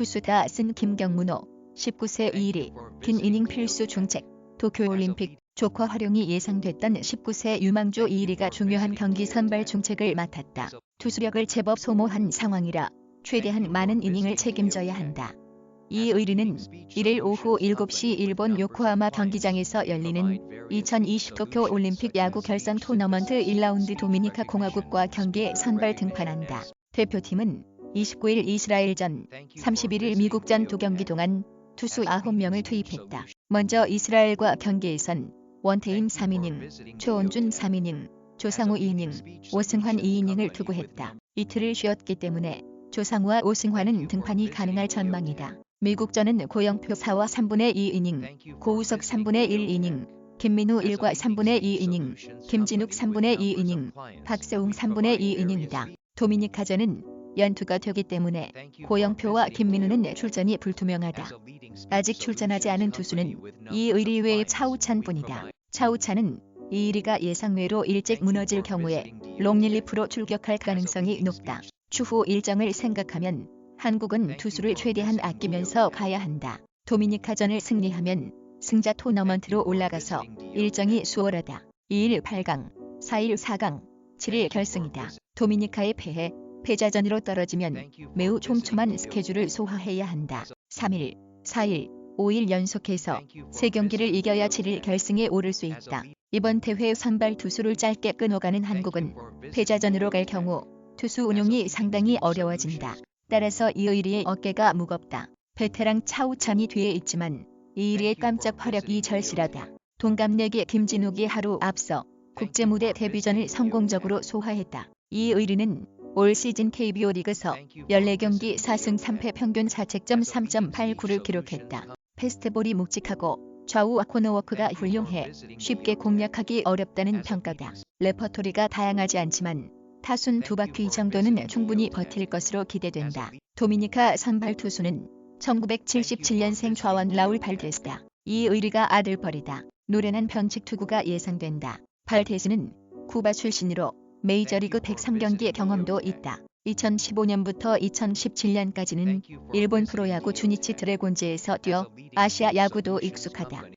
투수 다 쓴 김경문호 19세 2리 긴 이닝 필수 중책 도쿄올림픽 조커 활용이 예상됐던 19세 유망주 2리가 중요한 경기 선발 중책을 맡았다. 투수력을 제법 소모한 상황이라 최대한 많은 이닝을 책임져야 한다. 이 의리는 1일 오후 7시 일본 요코하마 경기장에서 열리는 2020 도쿄 올림픽 야구 결선 토너먼트 1라운드 도미니카 공화국과 경기에 선발 등판한다. 대표팀은 29일 이스라엘전, 31일 미국전 두 경기 동안 투수 9명을 투입했다. 먼저 이스라엘과 경기에선 원태임 3이닝, 최원준 3이닝, 조상우 2이닝, 오승환 2이닝을 투구했다. 이틀을 쉬었기 때문에 조상우와 오승환은 등판이 가능할 전망이다. 미국전은 고영표 4와 3분의 2이닝, 고우석 3분의 1이닝, 김민우 1과 3분의 2이닝, 김진욱 3분의 2이닝, 박세웅 3분의 2이닝이다. 도미니카전은 연투가 되기 때문에 고영표와 김민우는 출전이 불투명하다. 아직 출전하지 않은 투수는 이 의리 외에 차우찬 뿐이다. 차우찬은 이의리가 예상외로 일찍 무너질 경우에 롱릴리프로 출격할 가능성이 높다. 추후 일정을 생각하면 한국은 투수를 최대한 아끼면서 가야 한다. 도미니카전을 승리하면 승자 토너먼트로 올라가서 일정이 수월하다. 2일 8강, 4일 4강, 7일 결승이다. 도미니카에 패해 패자전으로 떨어지면 매우 촘촘한 스케줄을 소화해야 한다. 3일, 4일, 5일 연속해서 세 경기를 이겨야 7일 결승에 오를 수 있다. 이번 대회 선발 투수를 짧게 끊어가는 한국은 패자전으로 갈 경우 투수 운용이 상당히 어려워진다. 따라서 이의리의 어깨가 무겁다. 베테랑 차우찬이 뒤에 있지만 이의리의 깜짝 활약이 절실하다. 동갑내기 김진욱이 하루 앞서 국제무대 데뷔전을 성공적으로 소화했다. 이의리는 올 시즌 KBO 리그서 14경기 4승 3패 평균 자책점 3.89를 기록했다. 패스트볼이 묵직하고 좌우 코너워크가 훌륭해 쉽게 공략하기 어렵다는 평가다. 레퍼토리가 다양하지 않지만 타순 두 바퀴 정도는 충분히 버틸 것으로 기대된다. 도미니카 선발 투수는 1977년생 좌완 라울 발데스다. 이 의리가 아들뻘이다. 노련한 변칙 투구가 예상된다. 발데스는 쿠바 출신으로 메이저리그 103경기 경험도 있다. 2015년부터 2017년까지는 일본 프로야구 주니치 드래곤즈에서 뛰어 아시아 야구도 익숙하다.